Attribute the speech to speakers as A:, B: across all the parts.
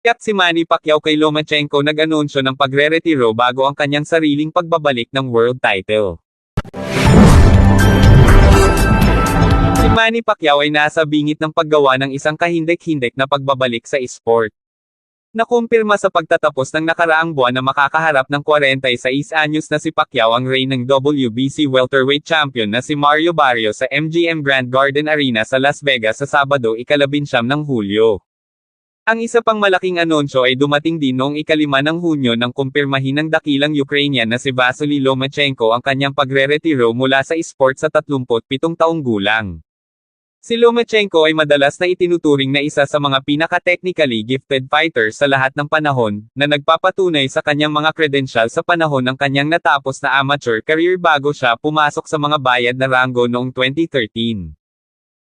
A: Kaya't si Manny Pacquiao kay Lomachenko nag-anunsyo ng pagre-retiro bago ang kanyang sariling pagbabalik ng world title. Si Manny Pacquiao ay nasa bingit ng paggawa ng isang kahindek-hindek na pagbabalik sa esport. Nakumpirma sa pagtatapos ng nakaraang buwan na makakaharap ng 46 anyos na si Pacquiao ang reign ng WBC welterweight champion na si Mario Barrio sa MGM Grand Garden Arena sa Las Vegas sa Sabado ikalabinsyam ng Hulyo. Ang isa pang malaking anunsyo ay dumating din noong ikalima ng Hunyo nang kumpirmahin ng dakilang Ukrainian na si Vasily Lomachenko ang kanyang pagre-retiro mula sa esport sa 37 taong gulang. Si Lomachenko ay madalas na itinuturing na isa sa mga pinaka-technically gifted fighters sa lahat ng panahon, na nagpapatunay sa kanyang mga credential sa panahon ng kanyang natapos na amateur career bago siya pumasok sa mga bayad na rango noong 2013.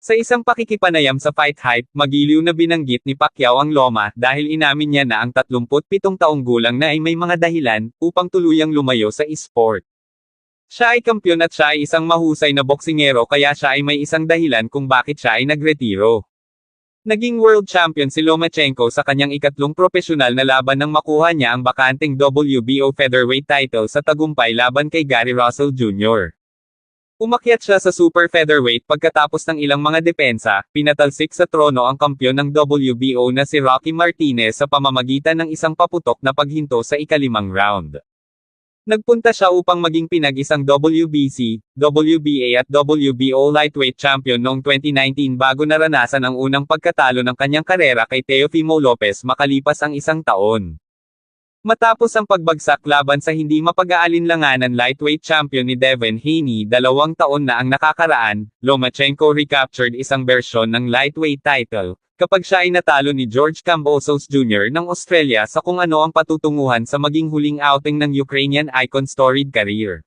A: Sa isang pakikipanayam sa Fight Hype, magiliw na binanggit ni Pacquiao ang Loma dahil inamin niya na ang 37 taong gulang na ay may mga dahilan upang tuluyang lumayo sa esport. Siya ay kampyon at siya ay isang mahusay na boksingero kaya siya ay may isang dahilan kung bakit siya ay nagretiro. Naging world champion si Lomachenko sa kanyang ikatlong profesional na laban nang makuha niya ang bakanteng WBO featherweight title sa tagumpay laban kay Gary Russell Jr. Umakyat siya sa super featherweight pagkatapos ng ilang mga depensa, pinatalsik sa trono ang kampyon ng WBO na si Rocky Martinez sa pamamagitan ng isang paputok na paghinto sa ikalimang round. Nagpunta siya upang maging pinag-isang WBC, WBA at WBO lightweight champion noong 2019 bago naranasan ang unang pagkatalo ng kanyang karera kay Teofimo Lopez makalipas ang isang taon. Matapos ang pagbagsak laban sa hindi mapag-aalinlanganan lightweight champion ni Devin Haney dalawang taon na ang nakakaraan, Lomachenko recaptured isang bersyon ng lightweight title, kapag siya ay natalo ni George Kambosos Jr. ng Australia sa kung ano ang patutunguhan sa maging huling outing ng Ukrainian icon's storied career.